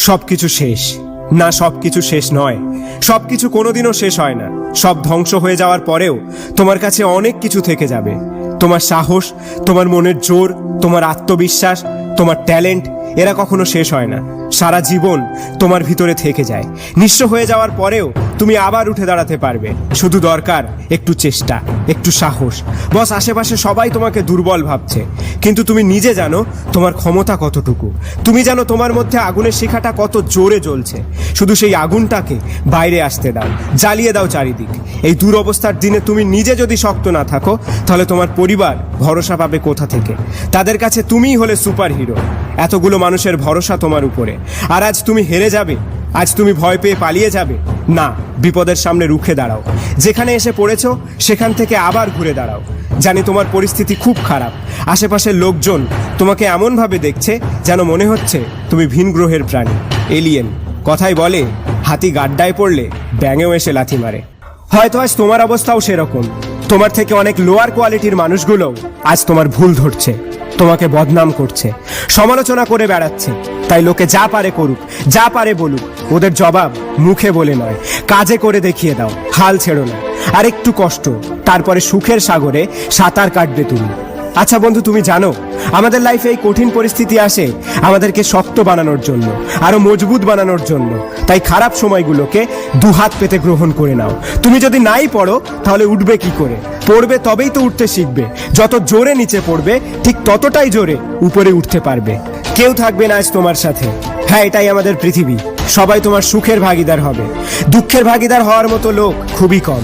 সবকিছু শেষ। না সব কিছু শেষ নয়। সব কিছু কোনোদিনও শেষ হয় না। সব ধ্বংস হয়ে যাওয়ার পরেও তোমার কাছে অনেক কিছু থেকে যাবে। তোমার সাহস, তোমার মনের জোর, তোমার আত্মবিশ্বাস, তোমার ট্যালেন্ট, এরা কখনো শেষ হয় না। সারা জীবন তোমার ভিতরে থেকে যায়। নিঃস্ব হয়ে যাওয়ার পরেও তুমি আবার উঠে দাঁড়াতে পারবে। শুধু দরকার, একটু চেষ্টা, একটু সাহস। বস, আশেপাশে সবাই তোমাকে দুর্বল ভাবছে। কিন্তু তুমি নিজে জানো তোমার ক্ষমতা কতটুকু। তুমি জানো তোমার মধ্যে আগুনের শিখাটা কত জোরে জ্বলছে। শুধু সেই আগুনটাকে বাইরে আসতে দাও, জ্বালিয়ে দাও চারিদিক। এই দুরবস্থার দিনে তুমি নিজে যদি শক্ত না থাকো, তাহলে তোমার পরিবার ভরসা পাবে কোথা থেকে? তাদের কাছে তুমিই হলে সুপার হিরো এতগুলো মানুষের ভরসা তোমার উপরে। আর আজ তুমি হেরে যাবে। আজ তুমি ভয় পেয়ে পালিয়ে যাবে। না, বিপদের সামনে রুখে দাঁড়াও। যেখানে এসে পড়েছো, সেখান থেকে আবার ঘুরে দাঁড়াও। জানি তোমার পরিস্থিতি খুব খারাপ। আশেপাশের লোকজন তোমাকে এমনভাবে দেখছে যেন মনে হচ্ছে তুমি ভিন গ্রহের প্রাণী। এলিয়েন কথাই বলে, হাতি গাড্ডায় পড়লে ব্যাঙেও এসে লাথি মারে। হয়তো আজ তোমার অবস্থাও সেরকম। তোমার থেকে অনেক লোয়ার কোয়ালিটির মানুষগুলো আজ তোমার ভুল ধরছে। তোমাকে বদনাম করছে। সমালোচনা করে বেড়াচ্ছে। তাই লোকে যা পারে করুক, যা পারে বলুক, ওদের জবাব মুখে বলে নয়। কাজে করে দেখিয়ে দাও, হাল ছেড়ো না। আর একটু কষ্ট, তারপরে সুখের সাগরে সাঁতার কাটবে তুমি। আচ্ছা বন্ধু, তুমি জানো, আমাদের লাইফে এই কঠিন পরিস্থিতি আসে আমাদেরকে শক্ত বানানোর জন্য, আরও মজবুত বানানোর জন্য। তাই খারাপ সময়গুলোকে দুহাত পেতে গ্রহণ করে নাও। তুমি যদি নাই পড়ো, তাহলে উঠবে কি করে? পড়বে তবেই তো উঠতে শিখবে। যত জোরে নিচে পড়বে, ঠিক ততটাই জোরে উপরে উঠতে পারবে। কেউ থাকবে না আজ তোমার সাথে। হ্যাঁ এটাই আমাদের পৃথিবী। সবাই তোমার সুখের ভাগিদার হবে। দুঃখের ভাগিদার হওয়ার মতো লোক খুবই কম।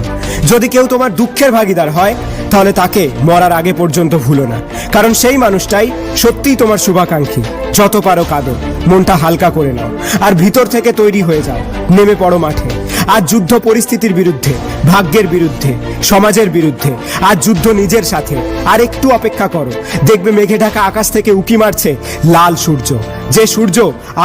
যদি কেউ তোমার দুঃখের ভাগিদার হয় তাহলে তাকে মরার আগে পর্যন্ত ভুলো না। কারণ সেই মানুষটাই সত্যিই তোমার শুভাকাঙ্ক্ষী। যত পারো কাঁদো, মনটা হালকা করে নাও, আর ভিতর থেকে তৈরি হয়ে যাও, নেমে পড়ো মাঠে। আজ যুদ্ধ পরিস্থিতির বিরুদ্ধে, ভাগ্যের বিরুদ্ধে, সমাজের বিরুদ্ধে, আজ যুদ্ধ নিজের সাথে। আর একটু অপেক্ষা করো, দেখবে মেঘে ঢাকা আকাশ থেকে উকি মারছে লাল সূর্য। যে সূর্য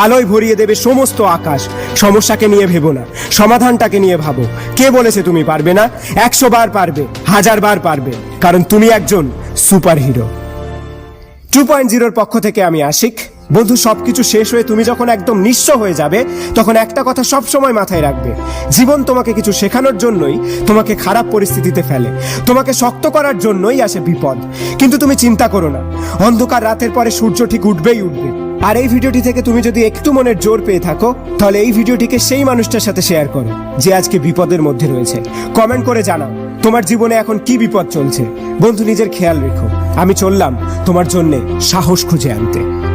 আলোয় ভরিয়ে দেবে সমস্ত আকাশ, সমস্যাকে নিয়ে ভেবো না, সমাধানটাকে নিয়ে ভাবো। কে বলেছে তুমি পারবে না? একশো বার পারবে, হাজার বার পারবে, কারণ তুমি একজন সুপার হিরো টু পয়েন্ট জিরোর পক্ষ থেকে আমি আশিক। বন্ধু, সবকিছু শেষ হয়ে তুমি যখন একদম নিঃস্ব হয়ে যাবে, তখন একটা কথা সব সময় মাথায় রাখবে। জীবন তোমাকে কিছু শেখানোর জন্যই, তোমাকে খারাপ পরিস্থিতিতে ফেলে। তোমাকে শক্ত করার জন্যই আসে বিপদ। কিন্তু তুমি চিন্তা করো না। অন্ধকার রাতের পরে সূর্য ঠিক উঠবেই উঠবে। আর এই ভিডিওটি থেকে তুমি যদি একটু মনের জোর পেয়ে থাকো, তাহলে এই ভিডিওটিকে সেই মানুষটার সাথে শেয়ার করো, যে আজকে বিপদের মধ্যে রয়েছে। কমেন্ট করে জানাও, তোমার জীবনে এখন কি বিপদ চলছে? বন্ধু, নিজের খেয়াল রেখো। আমি চললাম তোমার জন্যে সাহস খুঁজে আনতে।